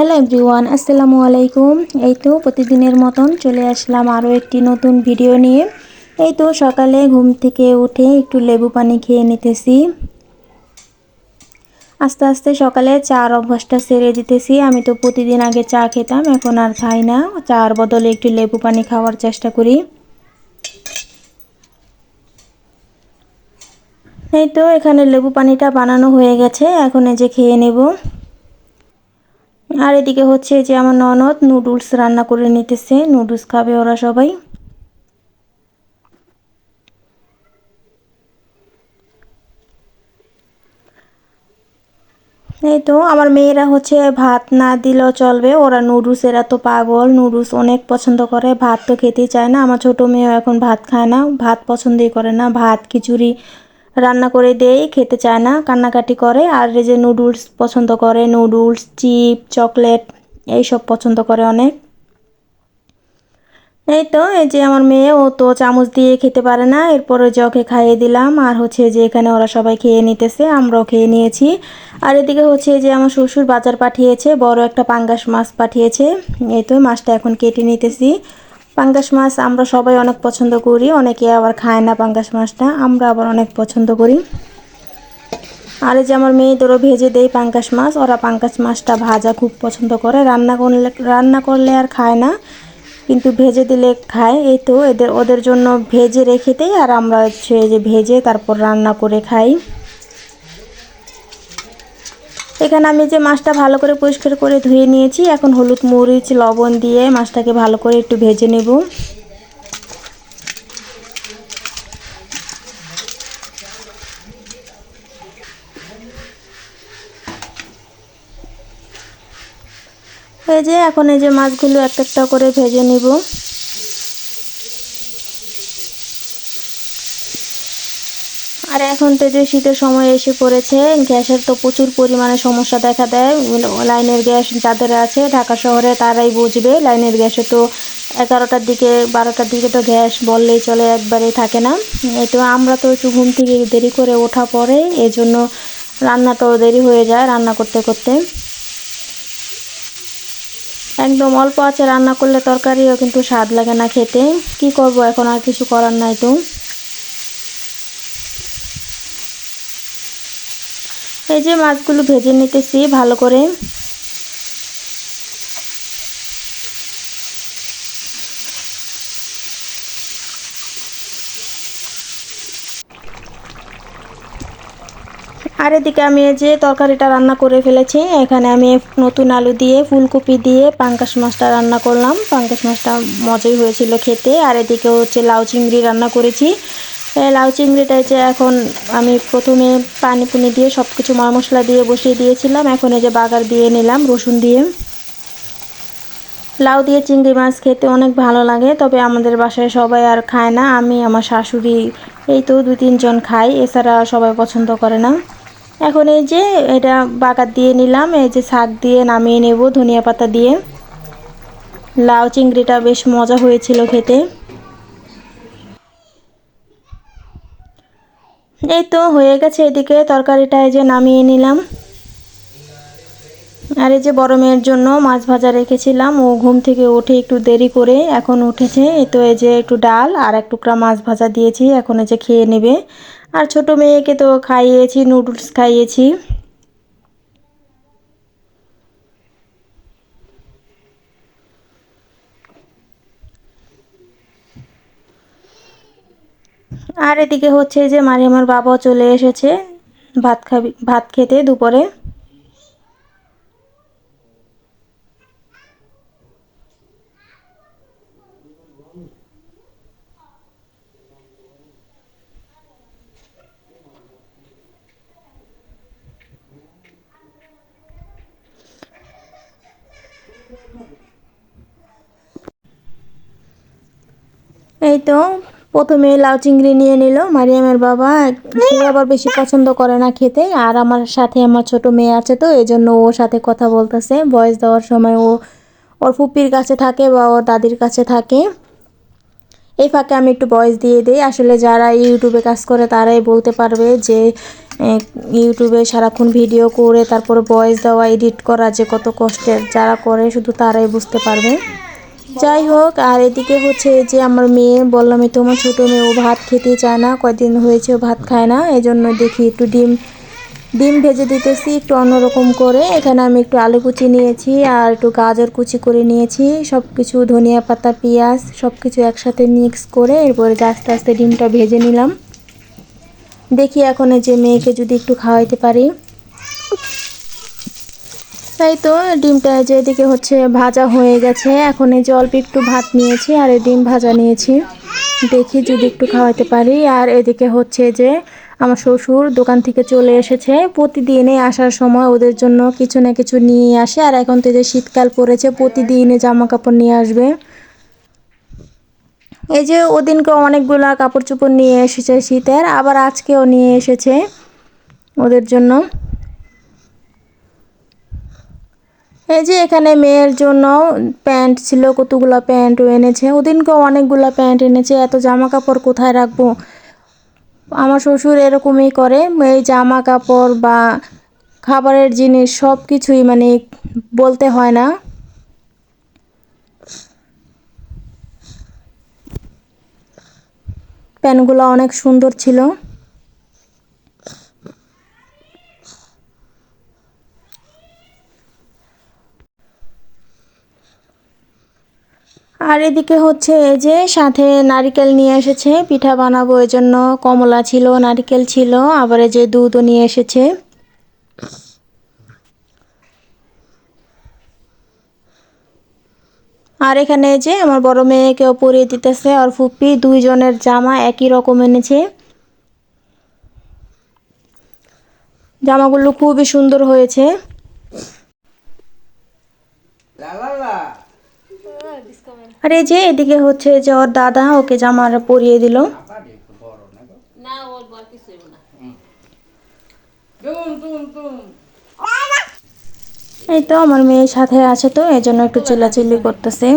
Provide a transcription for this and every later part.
Hello everyone আসসালামু আলাইকুম এই তো প্রতিদিনের মতন চলে আসলাম আরও একটি নতুন ভিডিও নিয়ে। এই তো সকালে ঘুম থেকে উঠে একটু লেবু পানি খেয়ে নিতেছি। আস্তে আস্তে সকালে চার অভ্যাসটা সেরে দিতেছি। আমি তো প্রতিদিন আগে চা খেতাম, এখন আর খাই না। চার বদলে একটু লেবু পানি খাওয়ার চেষ্টা করি। এই তো এখানে লেবু পানিটা বানানো হয়ে গেছে, এখন এই যে খেয়ে নেব। আর এদিকে হচ্ছে যে আমার ননদ নুডলস রান্না করে নিতেছে, নুডলস খাবে ওরা সবাই। এই তো, আমার মেয়েরা হচ্ছে ভাত না দিলেও চলবে, ওরা নুডলস, এরা তো পাগল, নুডলস অনেক পছন্দ করে, ভাত তো খেতেই চায় না। আমার ছোটো মেয়েও এখন ভাত খায় না, ভাত পছন্দই করে না, ভাত, খিচুড়ি রান্না করে দেই, খেতে চায় না, কান্নাকাটি করে। আর এই যে নুডলস পছন্দ করে, নুডলস, চিপ, চকলেট, এইসব পছন্দ করে অনেক। এই তো, এই যে আমার মেয়ে, ও তো চামচ দিয়ে খেতে পারে না। এরপরে জকে খাইয়ে দিলাম, আর হচ্ছে যে এখানে ওরা সবাই খেয়ে নিতেছে, আমরাও খেয়ে নিয়েছি। আর এদিকে হচ্ছে যে আমার শ্বশুর বাজার পাঠিয়েছে, বড় একটা পাঙ্গাস মাছ পাঠিয়েছে। এই তো, মাছটা এখন কেটে নিতেছি। পাঙ্গাস মাছ আমরা সবাই অনেক পছন্দ করি, অনেকে আবার খায় না পাঙ্গাস মাছটা, আমরা আবার অনেক পছন্দ করি। আর যে আমার মেয়েদেরও ভেজে দেই পাঙ্গাস মাছ, ওরা পাঙ্গাস মাছটা ভাজা খুব পছন্দ করে, রান্না করলে রান্না করলে আর খায় না, কিন্তু ভেজে দিলে খায়, এই তো এদের, ওদের জন্য ভেজে রেখে দেয় আর আমরা হচ্ছে যে ভেজে তারপর রান্না করে খাই। এখানে আমি যে মাছটা ভালো করে পরিষ্কার করে ধুয়ে নিয়েছি, এখন হলুদ, মরিচ, লবণ দিয়ে মাছটাকে ভালো করে একটু ভেজে নেব। এই যে এখন এই যে মাছগুলো একটা একটা করে ভেজে নিব। আর এখন তো যে শীতের সময় এসে পড়েছে, গ্যাসের তো প্রচুর পরিমাণে সমস্যা দেখা দেয়। লাইনের গ্যাস যাদের আছে ঢাকা শহরে তারাই বুঝবে। লাইনের গ্যাসে তো এগারোটার দিকে, বারোটার দিকে তো গ্যাস বললেই চলে, একবারেই থাকে না। এই তো আমরা তো একটু ঘুম থেকে দেরি করে ওঠা পরে এজন্য রান্নাটাও দেরি হয়ে যায় রান্না করতে করতে। একদম অল্প আছে রান্না করলে তরকারিও কিন্তু স্বাদ লাগে না খেতে। কি করব, এখন আর কিছু করার নাই তো। এই যে মাছগুলো ভেজে নিতেছি ভালো করে। আর এদিকে আমি এই যে তরকারিটা রান্না করে ফেলেছি, এখানে আমি নতুন আলু দিয়ে ফুলকপি দিয়ে পাঙ্কাশ মাছটা রান্না করলাম। পাঙ্কাশ মাছটা মজাই হয়েছিল খেতে। আর এদিকে হচ্ছে লাউ চিংড়ি রান্না করেছি। লাউ চিংড়িটা যে এখন আমি প্রথমে পানি পুনি দিয়ে সব কিছু মশলা দিয়ে বসিয়ে দিয়েছিলাম। এখন এই যে বাগার দিয়ে নিলাম, রসুন দিয়ে। লাউ দিয়ে চিংড়ি মাছ খেতে অনেক ভালো লাগে, তবে আমাদের বাসায় সবাই আর খায় না। আমি, আমার শাশুড়ি, এই তো দু তিনজন খাই, এছাড়া সবাই পছন্দ করে না। এখন এই যে এটা বাগার দিয়ে নিলাম, এই যে শাক দিয়ে নামিয়ে নেব ধনিয়া পাতা দিয়ে। লাউ চিংড়িটা বেশ মজা হয়েছিল খেতে। এই তো হয়ে গেছে এদিকে তরকারিটা, এই যে নামিয়ে নিলাম। আর এই যে বড় মেয়ের জন্য মাছ ভাজা রেখেছিলাম, ও ঘুম থেকে উঠে একটু দেরি করে এখন উঠেছে। এ তো এই যে একটু ডাল আর এক টুকরা মাছ ভাজা দিয়েছি, এখন এই যে খেয়ে নেবে। আর ছোট মেয়েকে তো খাইয়েছি, নুডলস খাইয়েছি। আর এদিকে হচ্ছে যে মারিয়ামার বাবাও চলে এসেছে। ভাত খাবি, ভাত খেতে দুপুরে। এই তো প্রথমে লাউ চিংড়ি নিয়ে নিল। মারিয়ামের বাবা আবার বেশি পছন্দ করে না খেতে। আর আমার সাথে আমার ছোট মেয়ে আছে তো এই জন্য ওর সাথে কথা বলতেছে। বয়স দেওয়ার সময় ও ওর ফুপির কাছে থাকে বা ওর দাদির কাছে থাকে। এই ফাঁকে আমি একটু ভয়েস দিয়ে দিই। আসলে যারা ইউটিউবে কাজ করে তারাই বলতে পারবে যে ইউটিউবে সারাক্ষণ ভিডিও করে তারপরে ভয়েস দেওয়া এডিট করা যে কত কষ্টের যারা করে শুধু তারাই বুঝতে পারবে। যাই হোক, আর এদিকে হচ্ছে যে আমার মেয়ে বললামই তোমার ছোটো মেয়ে, ও ভাত খেতে চায় না, কয়দিন হয়েছে ভাত খায় না এই জন্য দেখি একটু ডিম ডিম ভেজে দিতেছি, একটু অন্যরকম করে। এখানে আমি একটু আলু কুচি নিয়েছি, আর একটু গাজর কুচি করে নিয়েছি সব কিছু ধনিয়া পাতা, পেঁয়াজ সব কিছু একসাথে মিক্স করে এরপরে আস্তে আস্তে ডিমটা ভেজে নিলাম। দেখি এখন যে মেয়েকে যদি একটু খাওয়াইতে পারি। তাই তো ডিমটা যে এদিকে হচ্ছে ভাজা হয়ে গেছে। এখন এই যে অল্প একটু ভাত নিয়েছি আর এই ডিম ভাজা নিয়েছি। দেখি যদি একটু খাওয়াতে পারি। আর এদিকে হচ্ছে যে আমার শ্বশুর দোকান থেকে চলে এসেছে। প্রতিদিনে আসার সময় ওদের জন্য কিছু না কিছু নিয়ে আসে। আর এখন তো যে শীতকাল পড়েছে প্রতিদিনে জামা কাপড় নিয়ে আসবে। এই যে ওদিনকে অনেকগুলা কাপড় চোপড় নিয়ে এসেছে শীতের, আবার আজকেও নিয়ে এসেছে ওদের জন্য। এই যে এখানে মেয়ের জন্য প্যান্ট ছিল, কতগুলো প্যান্টও এনেছে। ওদিনকেও অনেকগুলো প্যান্ট এনেছে, এত জামা কাপড় কোথায় রাখব? আমার শ্বশুর এরকমই করে, এই জামা কাপড় বা খাবারের জিনিস সব কিছুই মানে বলতে হয় না। প্যান্টগুলো অনেক সুন্দর ছিল। আর এদিকে হচ্ছে এই যে সাথে নারিকেল নিয়ে এসেছে, পিঠা বানাবো এর জন্য কমলা ছিল, নারিকেল ছিল, আবার এই যে দুধও নিয়ে এসেছে। আর এখানে যে আমার বড় মেয়েকেও পরিয়ে দিতেছে আর ফুপি দুইজনের জামা একই রকম এনেছে। জামাগুলো খুবই সুন্দর হয়েছে। আর এই যে এদিকে হচ্ছে যে ওর দাদা ওকে জামার পরিয়ে দিল। এই তো আমার মেয়ের সাথে আছে তো এই জন্য একটু চিল্লাচিল্লি করতেছে।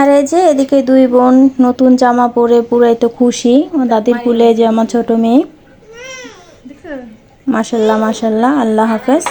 আর এই যে এদিকে দুই বোন নতুন জামা পরে পুরাই তো খুশি ও দাদির কুলে যে আমার ছোট মেয়ে। মাসাল্লাহ মাসাল্লাহ আল্লাহ হাফেজ।